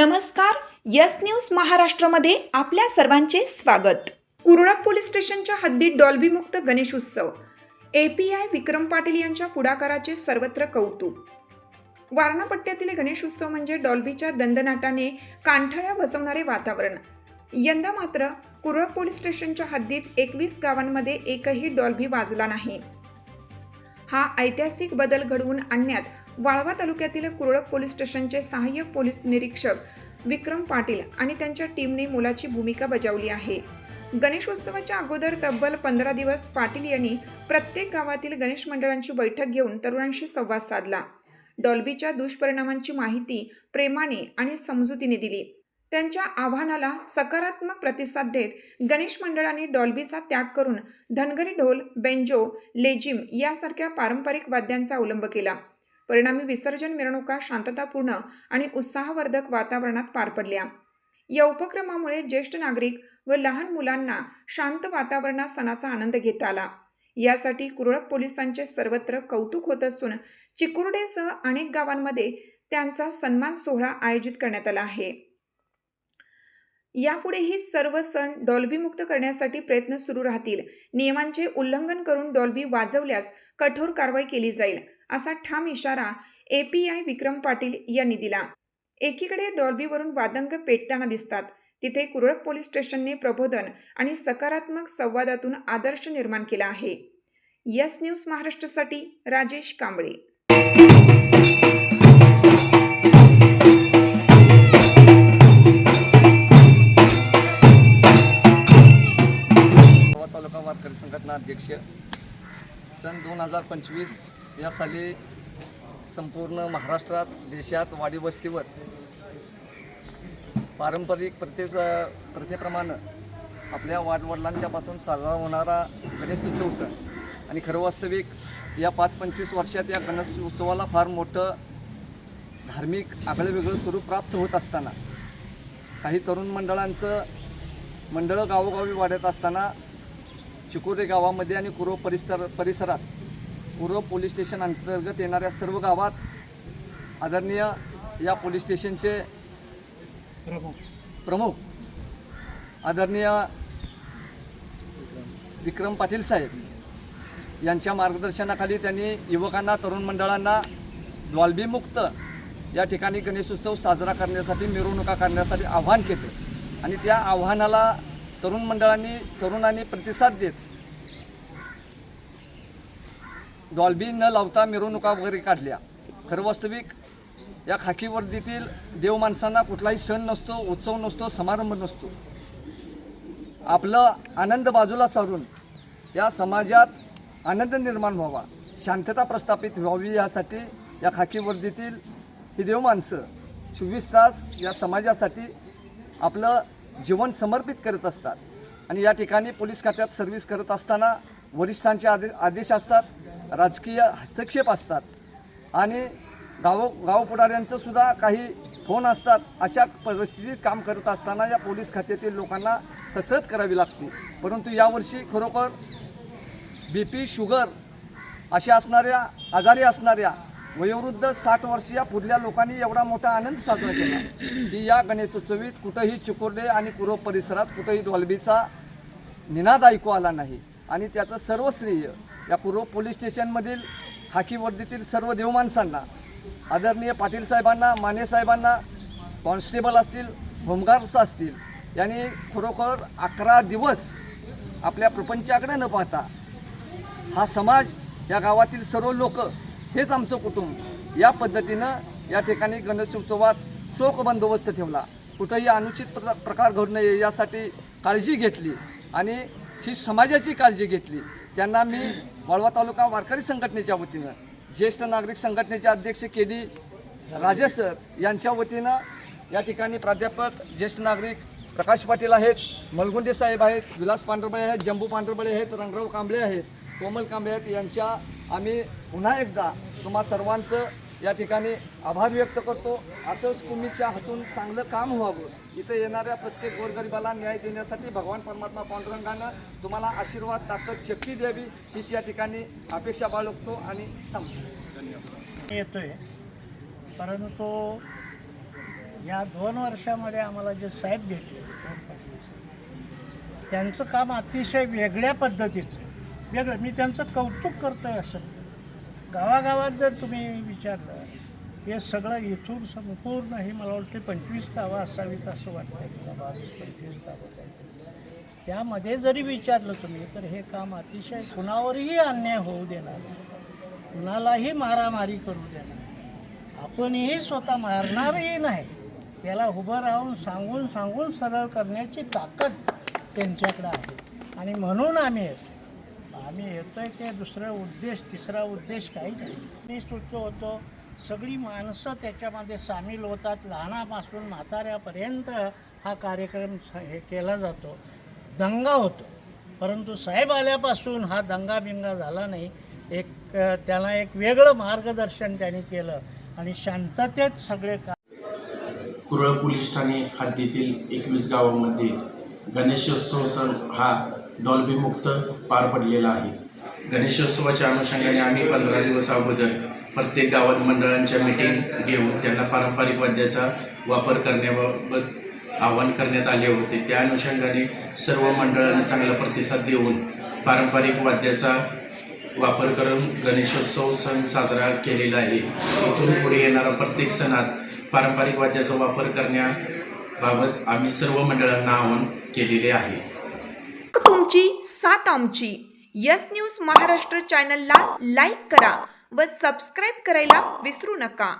नमस्कार yes news महाराष्ट्रामध्ये आपल्या सर्वांचे स्वागत. कुरळप पोलीस स्टेशनच्या हद्दीत डॉल्बीमुक्त गणेश उत्सव. एपीआय विक्रम पाटील यांच्या पुढाकाराचे सर्वत्र कौतुक. वारणा पट्ट्यातील गणेश उत्सव म्हणजे डॉल्बीच्या दंदनाटाने कांठळ्या बसवणारे वातावरण. यंदा मात्र कुरळप पोलीस स्टेशनच्या हद्दीत एकवीस गावांमध्ये एकही डॉल्बी वाजला नाही. हा ऐतिहासिक बदल घडवून आणण्यात वाळवा तालुक्यातील कुरळप पोलीस स्टेशनचे सहाय्यक पोलीस निरीक्षक विक्रम पाटील आणि त्यांच्या टीमने मोलाची भूमिका बजावली आहे. गणेशोत्सवाच्या अगोदर तब्बल पंधरा दिवस पाटील यांनी प्रत्येक गावातील गणेश मंडळांची बैठक घेऊन तरुणांशी संवाद साधला. डॉल्बीच्या दुष्परिणामांची माहिती प्रेमाने आणि समजुतीने दिली. त्यांच्या आव्हानाला सकारात्मक प्रतिसाद देत गणेश मंडळाने डॉल्बीचा त्याग करून धनगरी ढोल बेंजो लेजिम यासारख्या पारंपरिक वाद्यांचा अवलंब केला. परिणामी विसर्जन मिरवणुका शांततापूर्ण आणि उत्साहवर्धक वातावरणात पार पडल्या. या उपक्रमामुळे ज्येष्ठ नागरिक व लहान मुलांना शांत वातावरणात सणाचा आनंद घेता आला. यासाठी कुरळप पोलिसांचे सर्वत्र कौतुक होत असून चिकुर्डेसह अनेक गावांमध्ये त्यांचा सन्मान सोहळा आयोजित करण्यात आला आहे. यापुढेही सर्व सण डॉल्बीमुक्त करण्यासाठी प्रयत्न सुरू राहतील. नियमांचे उल्लंघन करून डॉल्बी वाजवल्यास कठोर कारवाई केली जाईल. असा ठाम इशारा A P I Vikram Patil यांनी दिला. एकीकडे डॉर्बीवरून वादंग पेटताना दिसतात. तिथे कुरळक पोलीस स्टेशनने प्रबोधन आणि सकारात्मक संवादातून आदर्श निर्माण केला आहे. यस न्यूज महाराष्ट्रासाठी राजेश कांबळे. तालुका वारकरी संघटना अध्यक्ष. सन दोन हजार पंचवीस या साली संपूर्ण महाराष्ट्रात देशात वाडी वस्तीवर पारंपरिक प्रथेचा प्रथेप्रमाणे आपल्या वाडवडिलांच्यापासून साजरा होणारा गणेश उत्सव सण. आणि खरं वास्तविक या पाच पंचवीस वर्षात या गणेश उत्सवाला फार मोठं धार्मिक आगळंवेगळं स्वरूप प्राप्त होत असताना काही तरुण मंडळांचं मंडळं गावोगावी वाढत असताना चिकोरे गावामध्ये आणि कुरो परिसर परिसरात पूर्व पोलीस स्टेशन अंतर्गत येणाऱ्या सर्व गावात आदरणीय या पोलीस स्टेशनचे प्रमुख आदरणीय विक्रम पाटील साहेब यांच्या मार्गदर्शनाखाली त्यांनी युवकांना तरुण मंडळांना द्वालबीमुक्त या ठिकाणी गणेशोत्सव साजरा करण्यासाठी मिरवणुका करण्यासाठी आव्हान केले. आणि त्या आव्हानाला तरुण मंडळांनी तरुणांनी प्रतिसाद देत डॉल्बी न लावता मिरवणुका वगैरे काढल्या. खरं वास्तविक या खाकी वर्दीतील देव माणसांना कुठलाही सण नसतो उत्सव नसतो समारंभ नसतो. आपलं आनंद बाजूला सारून या समाजात आनंद निर्माण व्हावा शांतता प्रस्थापित व्हावी यासाठी या खाकी वर्दीतील ही देव माणसं चोवीस तास या समाजासाठी आपलं जीवन समर्पित करत असतात. आणि या ठिकाणी पोलीस खात्यात सर्व्हिस करत असताना वरिष्ठांचे आदेश आदेश असतात. राजकीय हस्तक्षेप असतात. आणि गाव गाव काही फोन असतात अशा परिस्थितीत काम करत असताना या पोलीस खात्यातील लोकांना कसरत करावी लागते. परंतु यावर्षी खरोखर बी पी शुगर अशा असणाऱ्या आजारी असणाऱ्या वयोवृद्ध साठ वर्षीय पुढल्या लोकांनी एवढा मोठा आनंद साजरा केला की या गणेशोत्सवीत कुठंही चिकुर्डे आणि कुरो परिसरात कुठंही डॉल्बीचा निनाद ऐकू आला नाही. आणि त्याचं सर्व श्रेय या पूर्व पोलीस स्टेशनमधील हाकीवर्दीतील सर्व देवमाणसांना आदरणीय पाटील साहेबांना माने साहेबांना कॉन्स्टेबल असतील होमगार्ड्स असतील यांनी खरोखर अकरा दिवस आपल्या प्रपंचाकडे न पाहता हा समाज या गावातील सर्व लोक हेच आमचं कुटुंब या पद्धतीनं या ठिकाणी गणेशोत्सवात चोख बंदोबस्त ठेवला. कुठंही अनुचित प्र प्रकार घडू नये यासाठी काळजी घेतली आणि ही समाजाची काळजी घेतली. त्यांना मी वळवा तालुका वारकरी संघटनेच्या वतीनं ज्येष्ठ नागरिक संघटनेचे अध्यक्ष के डी राजेश सर यांच्या वतीनं या ठिकाणी प्राध्यापक ज्येष्ठ नागरिक प्रकाश पाटील आहेत मलगुंडे साहेब आहेत विलास पांढरबळे आहेत जंबू पांढरबळे आहेत रंगराव कांबळे आहेत कोमल कांबळे आहेत यांच्या आम्ही पुन्हा एकदा तुम्हा सर्वांचं या ठिकाणी आभार व्यक्त करतो. असंच तुम्हीच्या हातून चांगलं काम व्हावं. इथं येणाऱ्या प्रत्येक गोरगरिबाला न्याय देण्यासाठी भगवान परमात्मा पांडुरंगानं तुम्हाला आशीर्वाद ताकद शक्ती द्यावी हीच या ठिकाणी अपेक्षा बाळगतो आणि थांबतो. धन्यवाद येतोय. परंतु या दोन वर्षामध्ये आम्हाला जे साहेब भेटले त्यांचं काम अतिशय वेगळ्या पद्धतीचं वेगळं मी त्यांचं कौतुक करतो आहे असं. गावागावात जर तुम्ही विचारलं हे सगळं इथून संपूर्ण हे मला वाटते पंचवीस गावं असावीत असं वाटतं मला बावीस पंचवीस गावं त्यामध्ये जरी विचारलं तुम्ही तर हे काम अतिशय कुणावरही अन्याय होऊ देणार कुणालाही मारामारी करू देणार आपणही स्वतः मारणारही नाही. त्याला उभं राहून सांगून सांगून सरळ करण्याची ताकद त्यांच्याकडे आहे. आणि म्हणून आम्ही आम्ही येतोय ते दुसरा उद्देश तिसरा उद्देश काही नाही. मी सुचतो होतो सगळी माणसं त्याच्यामध्ये सामील होतात. लहानापासून म्हाताऱ्यापर्यंत हा कार्यक्रम स- हे केला जातो. दंगा होतो. परंतु साहेब आल्यापासून हा दंगा बिंगा झाला नाही. एक त्याला एक वेगळं मार्गदर्शन त्यांनी केलं आणि शांततेत सगळे का कुरळ पोलीस ठाणे हद्दीतील एकवीस गावांमध्ये गणेशोत्सव सण हा डॉल्बीमुक्त पार पडलेला आहे. गणेशोत्सवाच्या अनुषंगाने आम्ही पंधरा दिवस अगोदर प्रत्येक गावात मंडळांच्या मिटिंग घेऊन त्यांना पारंपरिक वाद्याचा वापर करण्याबाबत आवाहन करण्यात आले होते. त्या अनुषंगाने सर्व मंडळांना चांगला प्रतिसाद देऊन पारंपरिक वाद्याचा वापर करून गणेशोत्सव सण साजरा केलेला आहे. इथून पुढे येणारा प्रत्येक सणात पारंपरिक वाद्याचा वापर बाबत आम्ही सर्व मंडळांना आवाहन केलेले आहे. तुमची सात आमची. यस न्यूज महाराष्ट्र चॅनलला लाईक करा व सबस्क्राईब करायला विसरू नका.